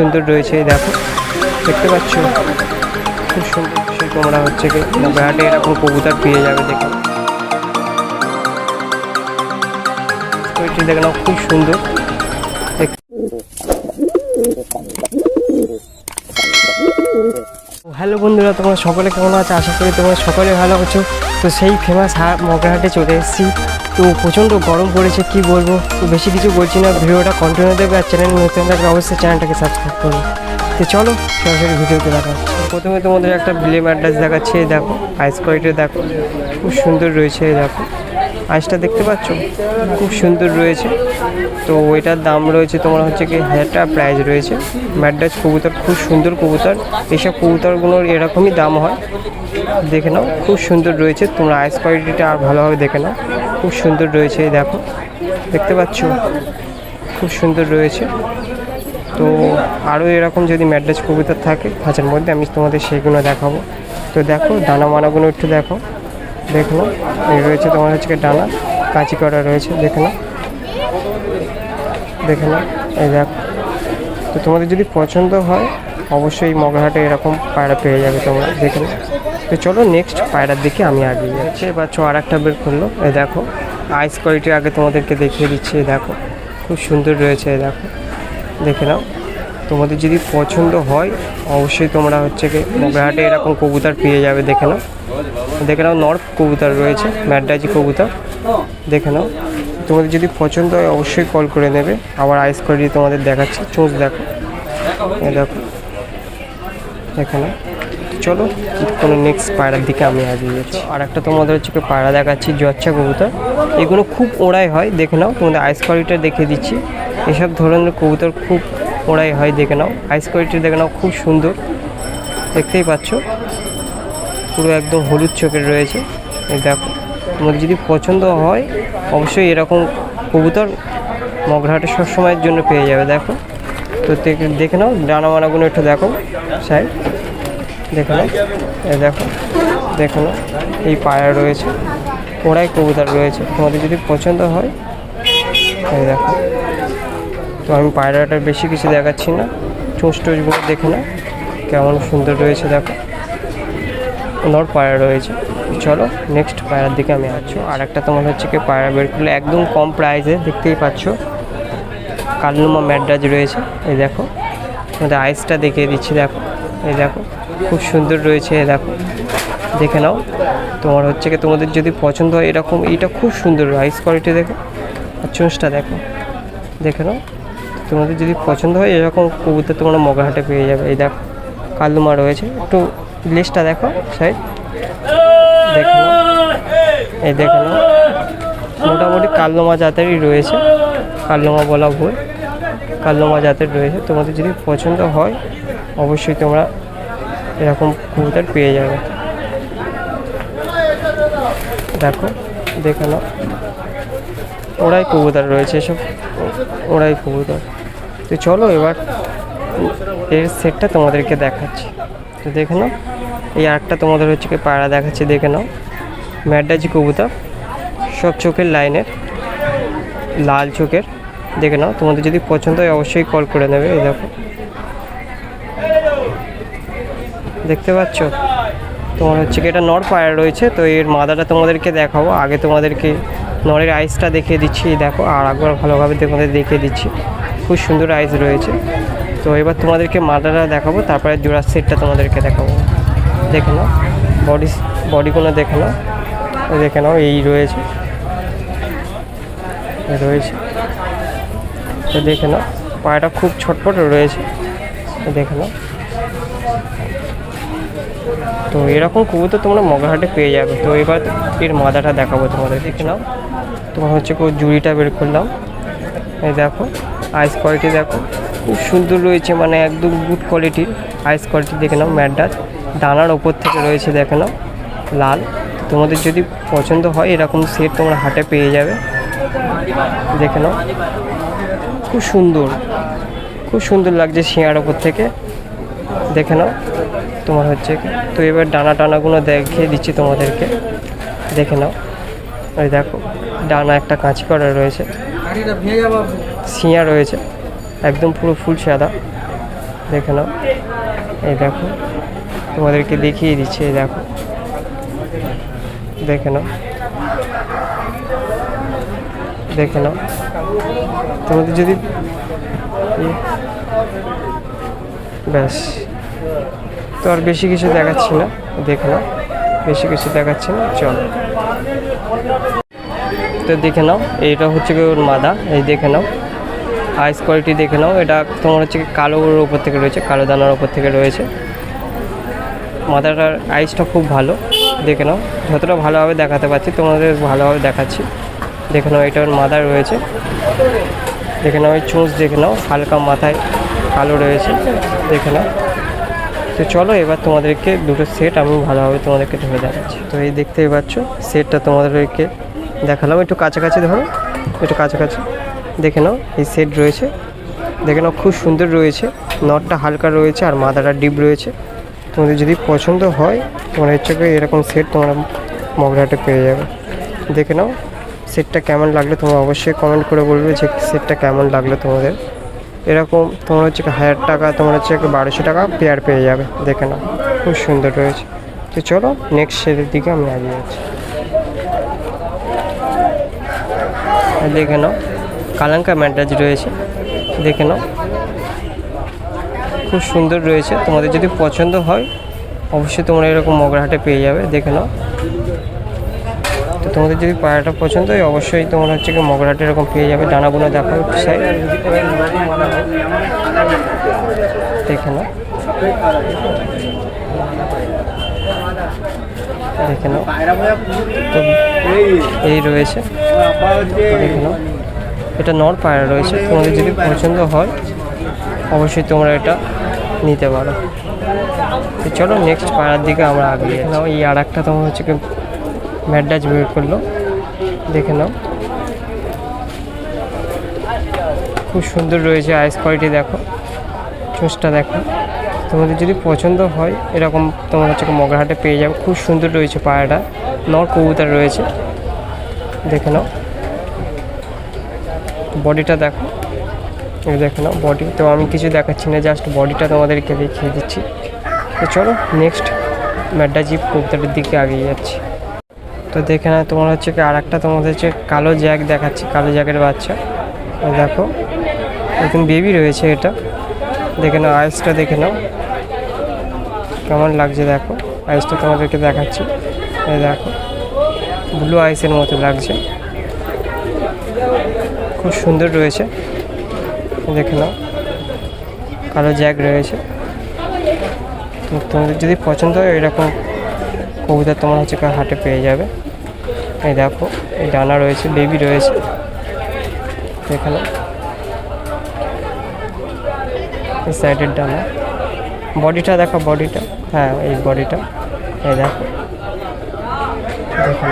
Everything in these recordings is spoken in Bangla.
সুন্দর রয়েছে দেখো। দেখতে পাচ্ছ? খুব সুন্দর সেই তোমরা হচ্ছে কি। এরকম কবুতর পেয়ে যাবে দেখো। ওইটি দেখে নাও, খুব সুন্দর। হ্যালো বন্ধুরা, তোমরা সকলে কেমন আছো? আশা করি তোমরা সকলে ভালো আছো। তো সেই ফেমাস মগরাহাটে চলে এসেছি। তো প্রচণ্ড গরম পড়েছে, কি বলব? বেশি কিছু বলছি না, ভিডিওটা কন্টিনিউ দেবে আর চ্যানেল নতুন থাকলে অবশ্যই চ্যানেলটাকে সাবস্ক্রাইব করবে। তো চলো, সরাসরি ভিডিওতে দেখা প্রথমে তোমাদের একটা বিলেম অ্যাড্রেস দেখাচ্ছে দেখো আইস কোয়ালিটি দেখো, খুব সুন্দর রয়েছে দেখো। আইসটা দেখতে পাচ্ছ? খুব সুন্দর রয়েছে। তো ওইটার দাম রয়েছে তোমার হচ্ছে কি হাজার টাকা প্রাইস রয়েছে। ম্যাড্রাস কবুতর, খুব সুন্দর কবুতর। এইসব কবুতরগুলোর এরকমই দাম হয়। দেখে নাও, খুব সুন্দর রয়েছে। তোমরা আইস কোয়ালিটিটা আর ভালোভাবে দেখে নাও। খুব সুন্দর রয়েছে, এই দেখো। দেখতে পাচ্ছ? খুব সুন্দর রয়েছে। তো আরও এরকম যদি ম্যাড্রাস কবিতা থাকে খাঁচার মধ্যে আমি তোমাদের সেইগুলো দেখাবো। তো দেখো, দানা মানাগুলো একটু দেখো। দেখো, এই রয়েছে তোমার হচ্ছে ডানা কাঁচি করা রয়েছে, দেখে না দেখে না এই দেখো। তো তোমাদের যদি পছন্দ হয়, অবশ্যই মগরহাটে এরকম পায়রা পেয়ে যাবে তোমরা, দেখে নাও। তো চলো নেক্সট পায়রার দিকে আমি আগে যাচ্ছি। এবার চো আর একটা বের করল। এ দেখো আইস কোয়ালিটি আগে তোমাদেরকে দেখিয়ে দিচ্ছি এই দেখো, খুব সুন্দর রয়েছে, এ দেখো। দেখে নাও, তোমাদের যদি পছন্দ হয়, অবশ্যই তোমরা হচ্ছে কি মগরহাটে এরকম কবুতর পেয়ে যাবে, দেখে নাও। দেখে নাও নর্থ কবুতর রয়েছে ম্যাডাজি কবুতর। দেখে নাও, তোমাদের যদি পছন্দ হয়, অবশ্যই কল করে নেবে। আবার আইস কোয়ালিটি তোমাদের দেখাচ্ছি, চোখ দেখো। এ দেখো, দেখে নাও। চলো, কোনো নেক্সট পায়রার দিকে আমি এগিয়ে যাচ্ছি। আর একটা তোমাদের হচ্ছে পায়রা দেখাচ্ছি জচ্ছা কবুতর। এগুলো খুব ওড়াই হয়, দেখে নাও, তোমাদের আইস কোয়ালিটিটা দেখে দিচ্ছি। এসব ধরনের কবুতর খুব ওড়াই হয়, দেখে নাও। আইস কোয়ালিটি দেখে নাও, খুব সুন্দর। দেখতেই পাচ্ছ। পুরো একদম হলুদ চোখের রয়েছে। দেখো, তোমাদের যদি পছন্দ হয়, অবশ্যই এরকম কবুতর মগরহাটে সবসময়ের জন্য পেয়ে যাবে, দেখো। তো দেখে- দেখে নাও, ডানা মানাগুলো একটু দেখো সাইড দেখে দেখো, দেখে নাও এই পায়রা রয়েছে ওরাই কবুতর রয়েছে। তোমাদের যদি পছন্দ হয়, এই দেখো, তো আমি পায়রাটার বেশি কিছু দেখাচ্ছি না চোঁচ টোচগুলো দেখে না কেমন সুন্দর রয়েছে, দেখো। নর পায়রা রয়েছে, চলো নেক্সট পায়রার দিকে আমি আসছো। আর একটা তোমার হচ্ছে কি, পায়রা বের করলে একদম কম প্রাইসে দেখতেই পাচ্ছ। কালনুমা ম্যাড্রাজ রয়েছে, এই দেখো, তোমাদের আইসটা দেখিয়ে দিচ্ছি, দেখো, এই দেখো। খুব সুন্দর রয়েছে দেখো। দেখে নাও, তোমার হচ্ছে কি তোমাদের যদি পছন্দ হয় এরকম, এইটা খুব সুন্দর রাইস কোয়ালিটি দেখো। আর চোঁচটা দেখো, দেখে নাও। তোমাদের যদি পছন্দ হয় এরকম কবুতর তোমরা মগাহাটে পেয়ে যাবে, এই দেখো। কালুমা রয়েছে, একটু লিস্টটা দেখো সাইড দেখে এই দেখে নাও। মোটামুটি কালুমা জাতেরই রয়েছে, কালুমা বলা ভুল। কালুমা জাতের রয়েছে, তোমাদের যদি পছন্দ হয়, অবশ্যই তোমরা এরকম কবুতর পেয়ে যাবে। দেখো, দেখে নাও। ওরাই কবুতর রয়েছে সব ওরাই কবুতর। তো চলো এবার এর সেটটা তোমাদেরকে দেখাচ্ছি। তো দেখে নাও, এই আরেকটা তোমাদের হচ্ছে কি পায়রা দেখাচ্ছি, দেখে নাও। ম্যাডাজি কবুতর, সব চোখের লাইনের, লাল চোখের। দেখে নাও, তোমাদের যদি পছন্দ হয় অবশ্যই কল করে নেবে, এই দেখো। দেখতে পাচ্ছ? তোমার হচ্ছে কি, এটা নর পায়রা রয়েছে, তো এর মাদাটা তোমাদেরকে দেখাবো। আগে তোমাদেরকে নরের আইসটা দেখিয়ে দিচ্ছি দেখো, আর একবার ভালোভাবে তোমাদের দেখিয়ে দিচ্ছি। খুব সুন্দর আইস রয়েছে। তো এবার তোমাদেরকে মাদাটা দেখাবো, তারপরে জোড়ার সেটটা তোমাদেরকে দেখাবো। দেখে নাও বডি বডিগুলো দেখে নাও দেখে নাও, এই রয়েছে। রয়েছে। তো দেখে নাও পায়রা খুব ছটপট রয়েছে। দেখে নাও। তো এরকম কবুতর তোমরা মগাহাটে পেয়ে যাবে। তো এবার এর মাদাটা দেখাবো তোমাদের, দেখে নাও। তোমার হচ্ছে জুড়িটা বের করলাম এই দেখো আইস কোয়ালিটি দেখো। খুব সুন্দর রয়েছে মানে একদম গুড কোয়ালিটির আইস কোয়ালিটি দেখে নাও ম্যাডার দানার ওপর থেকে রয়েছে, দেখে নাও, লাল। তোমাদের যদি পছন্দ হয়, এরকম সেট তোমরা হাটে পেয়ে যাবে। দেখে নাও, খুব সুন্দর। খুব সুন্দর লাগছে শিয়ার ওপর থেকে। দেখে নাও তোমার হচ্ছে। তো এবার ডানা টানাগুলো দেখিয়ে দিচ্ছি তোমাদেরকে। দেখে নাও। ওই দেখো ডানা একটা কাঁচি করা রয়েছে। সিঁয়া রয়েছে। একদম পুরো ফুল সাদা। দেখে নাও। এই দেখো তোমাদেরকে দেখিয়ে দিচ্ছি এই দেখো। দেখে নাও। দেখে নাও। তোমাদের যদি ব্যাস। তো আর বেশি কিছু দেখাচ্ছি না, দেখে নাও। বেশি কিছু দেখাচ্ছি না, চলো। তো দেখে নাও, এইটা হচ্ছে কি ওর মাদা, এই দেখে নাও। আইস কোয়ালিটি দেখে নাও, এটা তোমার হচ্ছে কালোর উপর থেকে রয়েছে, কালো দানার উপর থেকে রয়েছে। মাদাটার আইসটা খুব ভালো, দেখে নাও। যতটা ভালোভাবে দেখাতে পারছি, তোমাদের ভালোভাবে দেখাচ্ছি। দেখে নাও এটা ওর মাদা রয়েছে। দেখে নাও, এই চোঁচ দেখে নাও, হালকা মাথায় কালো রয়েছে। দেখে নাও। তো চলো, এবার তোমাদেরকে দুটো সেট আমি ভালোভাবে তোমাদেরকে ধরে দেখাচ্ছি। তো এই দেখতেই পাচ্ছ সেটটা তোমাদেরকে দেখালাম। একটু কাছাকাছি ধরো, একটু কাছাকাছি দেখে নাও, এই সেট রয়েছে। দেখে নাও, খুব সুন্দর রয়েছে। নটটা হালকা রয়েছে আর মাথাটা ডিপ রয়েছে। তোমাদের যদি পছন্দ হয় তোমরা হচ্ছে কি এরকম সেট তোমরা মগরাটে পেয়ে যাবে। দেখে নাও সেটটা কেমন লাগল তোমরা অবশ্যই কমেন্ট করে বলবে যে সেটটা কেমন লাগল তোমাদের। এরকম তোমার হচ্ছে হাজার টাকা, তোমার হচ্ছে বারোশো টাকা পেয়ার পেয়ে যাবে, দেখে নাও। খুব সুন্দর রয়েছে। তো চলো নেক্সট সেটের দিকে আমি এগিয়ে যাচ্ছি। দেখে নাও, কালাঙ্কা ম্যান্ডাজ রয়েছে, দেখে নাও। খুব সুন্দর রয়েছে। তোমাদের যদি পছন্দ হয়, অবশ্যই তোমরা এরকম মগরাহাটে পেয়ে যাবে, দেখে নাও। তো তোমাদের যদি পায়রাটা পছন্দ হয়, অবশ্যই তোমরা হচ্ছে কি মগরাহাটে এরকম পেয়ে যাবে। ডানাগুলো দেখো, একটু সাইড দেখে নাও। দেখে নাও। এই রয়েছে। দেখে নাও। এটা নর পায়রা রয়েছে। তোমাদের যদি পছন্দ হয়, অবশ্যই তোমরা এটা নিতে পারো। চলো নেক্সট পায়রার দিকে আমরা আগে নাও, এই আর একটা তোমার হচ্ছে ম্যাডাজ বের করল। দেখে নাও। খুব সুন্দর রয়েছে আইস কোয়ালিটি দেখো। চোষটা দেখো। তোমাদের যদি পছন্দ হয়, এরকম তোমার হচ্ছে মগরাহাটে পেয়ে যাবে। খুব সুন্দর রয়েছে পায়রাটা নর কবুতর রয়েছে। দেখে নাও। বডিটা দেখো। দেখে নাও বডি। তো আমি কিছু দেখাচ্ছি না জাস্ট বডিটা তোমাদেরকে দেখিয়ে দিচ্ছি। তো চলো নেক্সট ম্যাডাজিপ কবুতরের দিকে আগিয়ে যাচ্ছি। তো দেখে না তোমার হচ্ছে কি আর একটা তোমাদের হচ্ছে কালো জ্যাক দেখাচ্ছি, কালো জ্যাকের বাচ্চা। দেখো একদম বেবি রয়েছে এটা। দেখে নাও, আইসটা দেখে নাও। কেমন লাগছে দেখো। আইসটা তোমাদেরকে দেখাচ্ছি। এই দেখো ব্লু আইসের মতো লাগছে। খুব সুন্দর রয়েছে। দেখে নাও, কালো জ্যাক রয়েছে। তোমাদের যদি পছন্দ হয়, এরকম কবুতর তোমার হচ্ছে হাটে পেয়ে যাবে। এই দেখো, এই ডানা রয়েছে বেবি রয়েছে। দেখে নাও। এই সাইডের ডানা বডিটা দেখো, বডিটা। হ্যাঁ এই বডিটা। এই দেখো। দেখো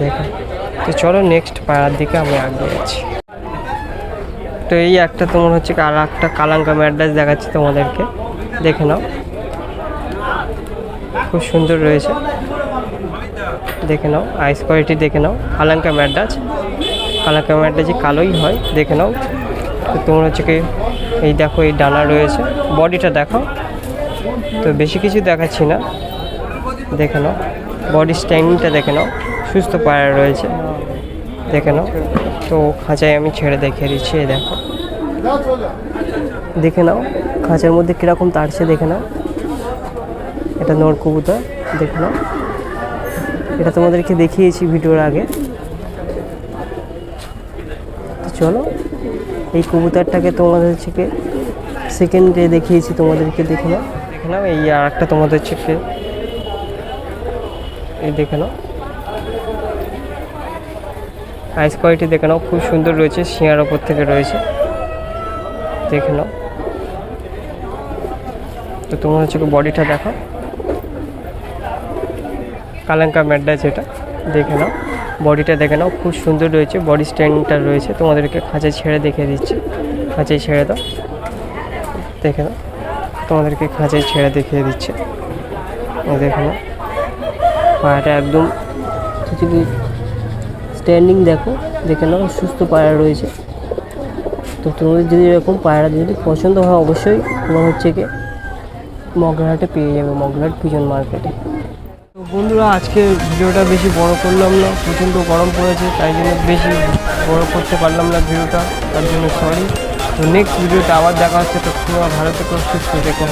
দেখো। তো চলো নেক্সট পাড়ার দিকে আমি আগিয়ে যাচ্ছি তো এই একটা তোমার হচ্ছে আর একটা কালাঙ্কা ম্যাড্রাস দেখাচ্ছি তোমাদেরকে। দেখে নাও। খুব সুন্দর রয়েছে। দেখে নাও আইস কোয়ালিটি দেখে নাও। কালাঙ্কা ম্যাড্রাস কালাঙ্কা ম্যাড্রাসই কালোই হয়, দেখে নাও। তোমার হচ্ছে কি, এই দেখো, এই ডানা রয়েছে। বডিটা দেখো তো বেশি কিছু দেখাচ্ছি না। দেখে নাও। বডি স্ট্যান্ডিংটা দেখে নাও। সুস্থ পায়রা রয়েছে। দেখে নাও। তো খাঁচায় আমি ছেড়ে দেখিয়ে দিচ্ছি, এই দেখো। দেখে নাও, খাঁচার মধ্যে কীরকম তাড়ছে দেখে নাও। এটা নর কবুতর, দেখে নাও। এটা তোমাদেরকে দেখিয়েছি ভিডিওর আগে। চলো। এই কবুতরটাকে তোমাদের থেকে সেকেন্ডে দেখিয়েছি, তোমাদেরকে দেখে নাও। দেখে নাও, এই আর একটা তোমাদের থেকে। এই দেখে নাও। আইস কোয়ালিটি দেখে নাও, খুব সুন্দর রয়েছে, শিয়ার ওপর থেকে রয়েছে। দেখে নাও। তো তোমার হচ্ছে বডিটা দেখো কালাঙ্কা ম্যাড্রাস এটা, দেখে নাও। বডিটা দেখে নাও, খুব সুন্দর রয়েছে বডি স্ট্যান্ডটা রয়েছে। তোমাদেরকে খাঁচায় ছেড়ে দেখিয়ে দিচ্ছি। খাঁচায় ছেড়ে দাও। দেখে নাও, তোমাদেরকে খাঁচায় ছেড়ে দেখিয়ে দিচ্ছে। দেখে নাও পায়রাটা একদম যদি স্ট্যান্ডিং দেখো, দেখে নাও, সুস্থ পায়রা রয়েছে। তো তোমাদের যদি এরকম পায়রা যদি পছন্দ হয়, অবশ্যই তোমার হচ্ছে কি মগরাহাটে পেয়ে যাবে, মগরাহাট পিজন মার্কেটে বন্ধুরা, আজকে ভিডিওটা বেশি বড় করলাম না, প্রচণ্ড গরম পড়েছে, তাই জন্য বেশি বড় করতে পারলাম না ভিডিওটা, তার জন্য সরি তো নেক্সট ভিডিওটা আবার দেখা হচ্ছে তো তোমরা ভালো থেকো, সুস্থ থেকো